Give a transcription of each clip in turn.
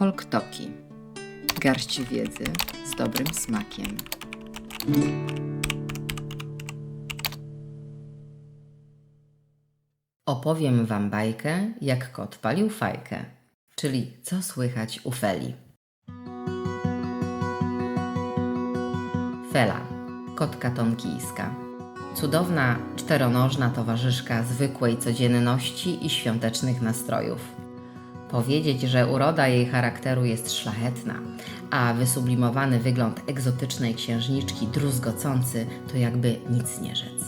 Folktoki. Garść wiedzy z dobrym smakiem. Opowiem wam bajkę, jak kot palił fajkę, czyli co słychać u Feli. Fela, kotka tonkijska. Cudowna, czteronożna towarzyszka zwykłej codzienności i świątecznych nastrojów. Powiedzieć, że uroda jej charakteru jest szlachetna, a wysublimowany wygląd egzotycznej księżniczki druzgocący to jakby nic nie rzec.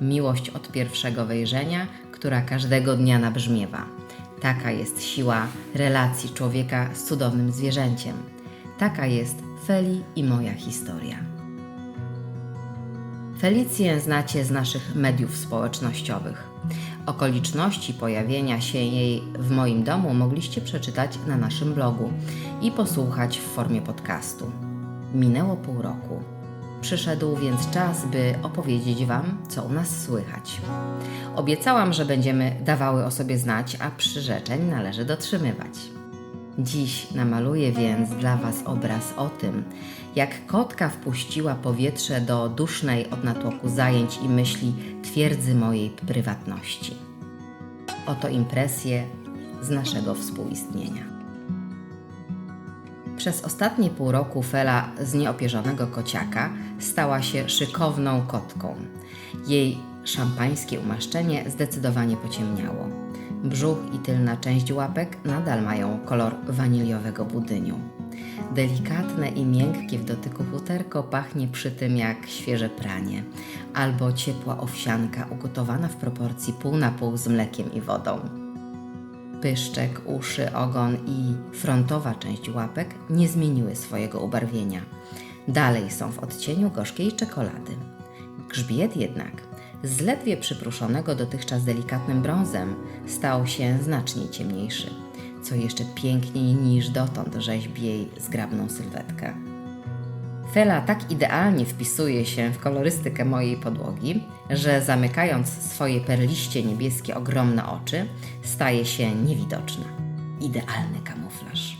Miłość od pierwszego wejrzenia, która każdego dnia nabrzmiewa. Taka jest siła relacji człowieka z cudownym zwierzęciem. Taka jest Feli i moja historia. Felicję znacie z naszych mediów społecznościowych. Okoliczności pojawienia się jej w moim domu mogliście przeczytać na naszym blogu i posłuchać w formie podcastu. Minęło pół roku. Przyszedł więc czas, by opowiedzieć Wam, co u nas słychać. Obiecałam, że będziemy dawały o sobie znać, a przyrzeczeń należy dotrzymywać. Dziś namaluję więc dla Was obraz o tym, jak kotka wpuściła powietrze do dusznej od natłoku zajęć i myśli twierdzy mojej prywatności. Oto impresje z naszego współistnienia. Przez ostatnie pół roku Fela z nieopierzonego kociaka stała się szykowną kotką. Jej szampańskie umaszczenie zdecydowanie pociemniało. Brzuch i tylna część łapek nadal mają kolor waniliowego budyniu. Delikatne i miękkie w dotyku futerko pachnie przy tym jak świeże pranie albo ciepła owsianka ugotowana w proporcji pół na pół z mlekiem i wodą. Pyszczek, uszy, ogon i frontowa część łapek nie zmieniły swojego ubarwienia. Dalej są w odcieniu gorzkiej czekolady. Grzbiet jednak, z ledwie przypruszonego dotychczas delikatnym brązem, stał się znacznie ciemniejszy co jeszcze piękniej niż dotąd rzeźbi jej zgrabną sylwetkę. Fela tak idealnie wpisuje się w kolorystykę mojej podłogi, że zamykając swoje perliście niebieskie ogromne oczy, staje się niewidoczna. Idealny kamuflaż.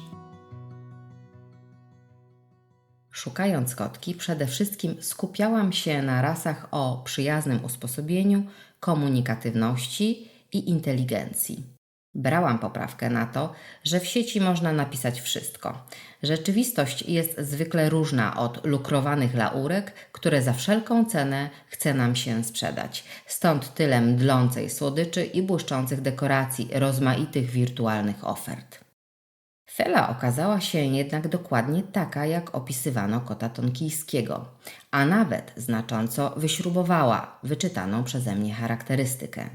Szukając kotki, przede wszystkim skupiałam się na rasach o przyjaznym usposobieniu, komunikatywności i inteligencji. Brałam poprawkę na to, że w sieci można napisać wszystko. Rzeczywistość jest zwykle różna od lukrowanych laurek, które za wszelką cenę chce nam się sprzedać. Stąd tyle mdlącej słodyczy i błyszczących dekoracji rozmaitych wirtualnych ofert. Fela okazała się jednak dokładnie taka, jak opisywano kota tonkijskiego, a nawet znacząco wyśrubowała wyczytaną przeze mnie charakterystykę.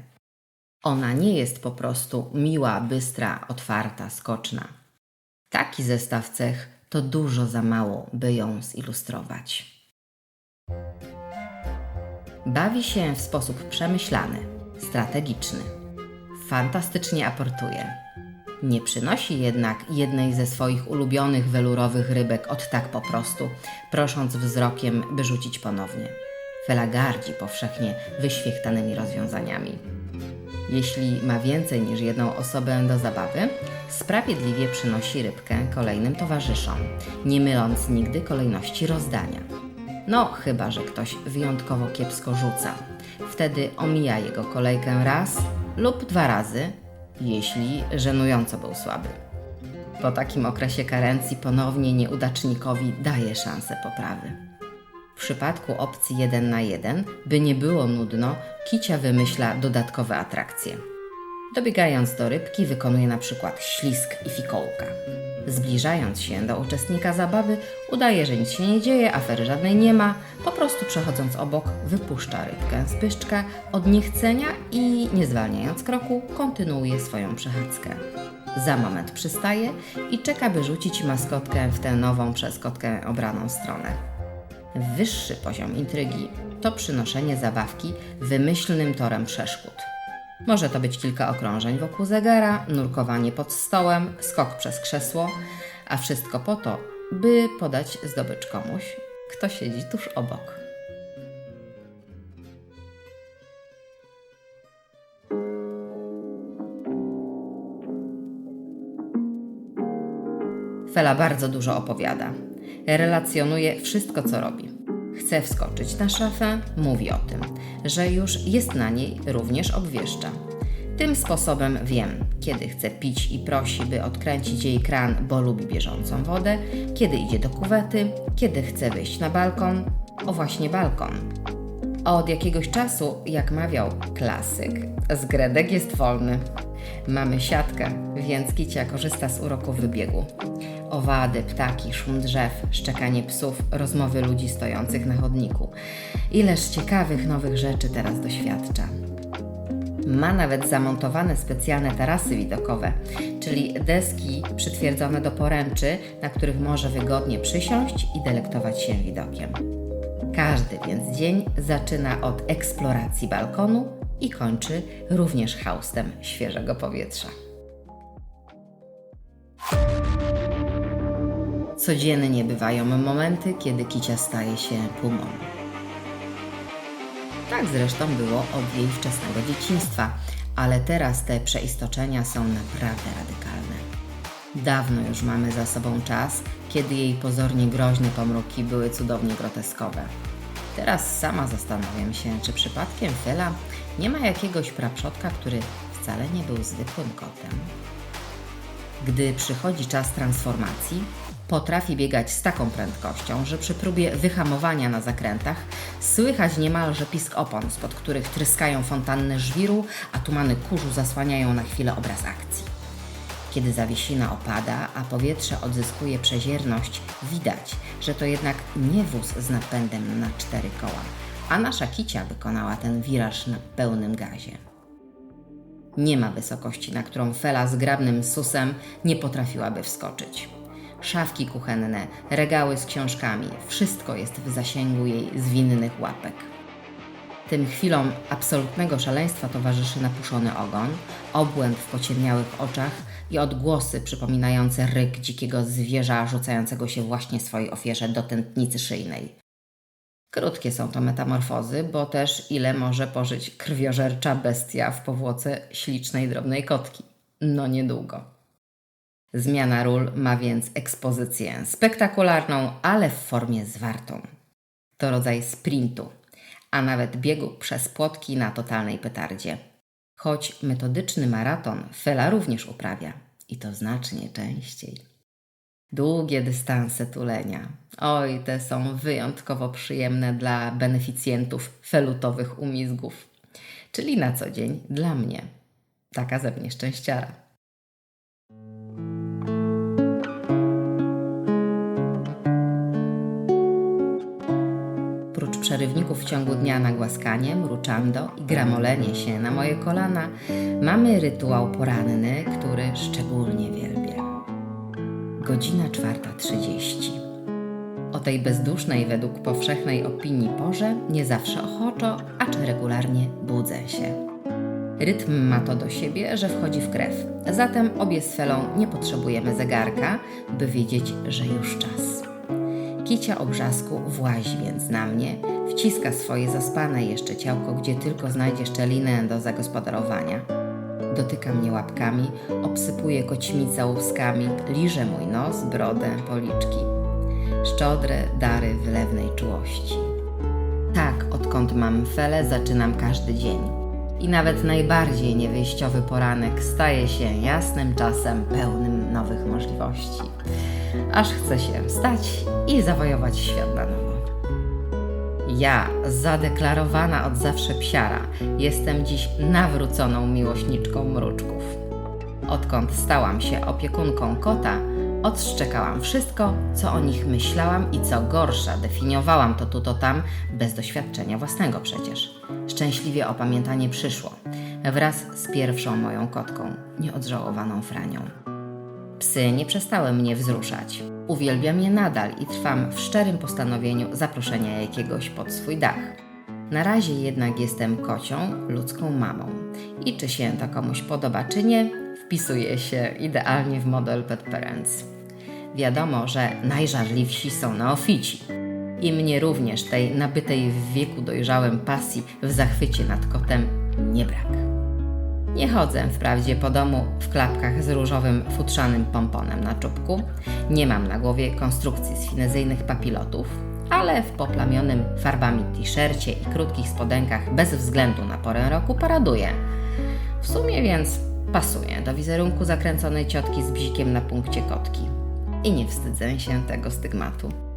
Ona nie jest po prostu miła, bystra, otwarta, skoczna. Taki zestaw cech to dużo za mało, by ją zilustrować. Bawi się w sposób przemyślany, strategiczny. Fantastycznie aportuje. Nie przynosi jednak jednej ze swoich ulubionych welurowych rybek od tak po prostu, prosząc wzrokiem, by rzucić ponownie. Fela gardzi powszechnie wyświechtanymi rozwiązaniami. Jeśli ma więcej niż jedną osobę do zabawy, sprawiedliwie przynosi rybkę kolejnym towarzyszom, nie myląc nigdy kolejności rozdania. No, chyba że ktoś wyjątkowo kiepsko rzuca. Wtedy omija jego kolejkę raz lub dwa razy, jeśli żenująco był słaby. Po takim okresie karencji ponownie nieudacznikowi daje szansę poprawy. W przypadku opcji 1 na 1, by nie było nudno, Kicia wymyśla dodatkowe atrakcje. Dobiegając do rybki, wykonuje na przykład ślisk i fikołka. Zbliżając się do uczestnika zabawy, udaje, że nic się nie dzieje, afery żadnej nie ma, po prostu przechodząc obok, wypuszcza rybkę z pyszczka od niechcenia i, nie zwalniając kroku, kontynuuje swoją przechadzkę. Za moment przystaje i czeka, by rzucić maskotkę w tę nową przez kotkę obraną stronę. Wyższy poziom intrygi to przynoszenie zabawki wymyślnym torem przeszkód. Może to być kilka okrążeń wokół zegara, nurkowanie pod stołem, skok przez krzesło, a wszystko po to, by podać zdobycz komuś, kto siedzi tuż obok. Fela bardzo dużo opowiada. Relacjonuje wszystko, co robi. Chce wskoczyć na szafę, mówi o tym, że już jest na niej, również obwieszcza. Tym sposobem wiem, kiedy chce pić i prosi, by odkręcić jej kran, bo lubi bieżącą wodę, kiedy idzie do kuwety, kiedy chce wyjść na balkon. O właśnie balkon. Od jakiegoś czasu, jak mawiał klasyk, zgredek jest wolny. Mamy siatkę, więc Kicia korzysta z uroku wybiegu. Owady, ptaki, szum drzew, szczekanie psów, rozmowy ludzi stojących na chodniku. Ileż ciekawych nowych rzeczy teraz doświadcza. Ma nawet zamontowane specjalne tarasy widokowe, czyli deski przytwierdzone do poręczy, na których może wygodnie przysiąść i delektować się widokiem. Każdy więc dzień zaczyna od eksploracji balkonu i kończy również haustem świeżego powietrza. Codziennie bywają momenty, kiedy Kicia staje się pumą. Tak zresztą było od jej wczesnego dzieciństwa, ale teraz te przeistoczenia są naprawdę radykalne. Dawno już mamy za sobą czas, kiedy jej pozornie groźne pomruki były cudownie groteskowe. Teraz sama zastanawiam się, czy przypadkiem Fela nie ma jakiegoś praprzodka, który wcale nie był zwykłym kotem. Gdy przychodzi czas transformacji, potrafi biegać z taką prędkością, że przy próbie wyhamowania na zakrętach słychać niemalże pisk opon, spod których tryskają fontanny żwiru, a tumany kurzu zasłaniają na chwilę obraz akcji. Kiedy zawiesina opada, a powietrze odzyskuje przezierność, widać, że to jednak nie wóz z napędem na cztery koła, a nasza kicia wykonała ten wiraż na pełnym gazie. Nie ma wysokości, na którą Fela z grabnym susem nie potrafiłaby wskoczyć. Szafki kuchenne, regały z książkami, wszystko jest w zasięgu jej zwinnych łapek. Tym chwilom absolutnego szaleństwa towarzyszy napuszony ogon, obłęd w pociemniałych oczach i odgłosy przypominające ryk dzikiego zwierza rzucającego się właśnie swojej ofierze do tętnicy szyjnej. Krótkie są to metamorfozy, bo też ile może pożyć krwiożercza bestia w powłoce ślicznej drobnej kotki? No niedługo. Zmiana ról ma więc ekspozycję spektakularną, ale w formie zwartą. To rodzaj sprintu, a nawet biegu przez płotki na totalnej petardzie. Choć metodyczny maraton Fela również uprawia i to znacznie częściej. Długie dystanse tulenia. Oj, te są wyjątkowo przyjemne dla beneficjentów felutowych umizgów. Czyli na co dzień dla mnie. Taka ze mnie szczęściara. Przerywników w ciągu dnia na głaskanie, mruczando i gramolenie się na moje kolana, mamy rytuał poranny, który szczególnie wielbię. Godzina 4.30. O tej bezdusznej według powszechnej opinii porze nie zawsze ochoczo, acz regularnie budzę się. Rytm ma to do siebie, że wchodzi w krew. Zatem obie z Felą nie potrzebujemy zegarka, by wiedzieć, że już czas. Kicia obrzasku włazi więc na mnie, wciska swoje zaspane jeszcze ciałko, gdzie tylko znajdzie szczelinę do zagospodarowania. Dotyka mnie łapkami, obsypuje kocimi całuskami, liże mój nos, brodę, policzki. Szczodre dary wylewnej czułości. Tak, odkąd mam felę, zaczynam każdy dzień. I nawet najbardziej niewyjściowy poranek staje się jasnym czasem pełnym nowych możliwości. Aż chce się wstać i zawojować świat na nowo. Ja, zadeklarowana od zawsze psiara, jestem dziś nawróconą miłośniczką mruczków. Odkąd stałam się opiekunką kota, odszczekałam wszystko, co o nich myślałam i co gorsza, definiowałam to tu, to tam, bez doświadczenia własnego przecież. Szczęśliwie opamiętanie przyszło, wraz z pierwszą moją kotką, nieodżałowaną Franią. Psy nie przestały mnie wzruszać. Uwielbiam je nadal i trwam w szczerym postanowieniu zaproszenia jakiegoś pod swój dach. Na razie jednak jestem kocią, ludzką mamą. I czy się to komuś podoba, czy nie, wpisuje się idealnie w model Pet Parents. Wiadomo, że najżarliwsi są neofici. I mnie również tej nabytej w wieku dojrzałym pasji w zachwycie nad kotem nie brak. Nie chodzę wprawdzie po domu w klapkach z różowym futrzanym pomponem na czubku, nie mam na głowie konstrukcji z finezyjnych papilotów, ale w poplamionym farbami t-shircie i krótkich spodenkach bez względu na porę roku paraduję. W sumie więc pasuje do wizerunku zakręconej ciotki z bzikiem na punkcie kotki. I nie wstydzę się tego stygmatu.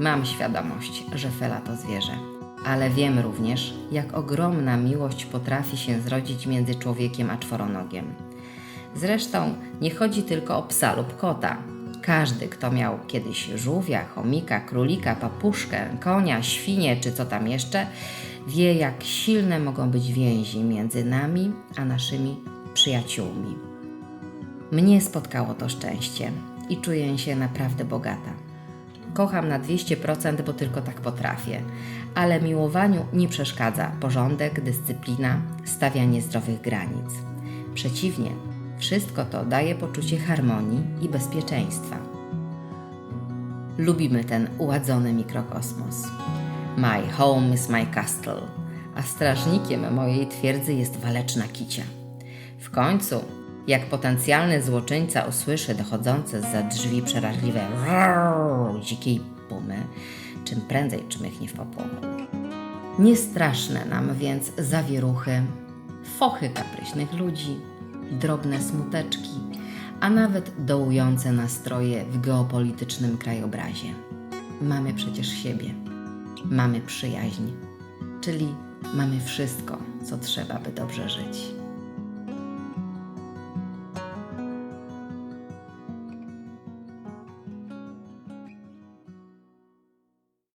Mam świadomość, że Fela to zwierzę, ale wiem również, jak ogromna miłość potrafi się zrodzić między człowiekiem a czworonogiem. Zresztą nie chodzi tylko o psa lub kota. Każdy, kto miał kiedyś żółwia, chomika, królika, papuszkę, konia, świnię czy co tam jeszcze, wie, jak silne mogą być więzi między nami a naszymi przyjaciółmi. Mnie spotkało to szczęście i czuję się naprawdę bogata. Kocham na 200%, bo tylko tak potrafię, ale miłowaniu nie przeszkadza porządek, dyscyplina, stawianie zdrowych granic. Przeciwnie, wszystko to daje poczucie harmonii i bezpieczeństwa. Lubimy ten uładzony mikrokosmos. My home is my castle, a strażnikiem mojej twierdzy jest waleczna kicia. W końcu, jak potencjalny złoczyńca usłyszy dochodzące za drzwi przeraźliwe dzikiej pumy, czym prędzej czmychnie w popłochu. Niestraszne nam więc zawieruchy, fochy kapryśnych ludzi, drobne smuteczki, a nawet dołujące nastroje w geopolitycznym krajobrazie. Mamy przecież siebie, mamy przyjaźń, czyli mamy wszystko, co trzeba, by dobrze żyć.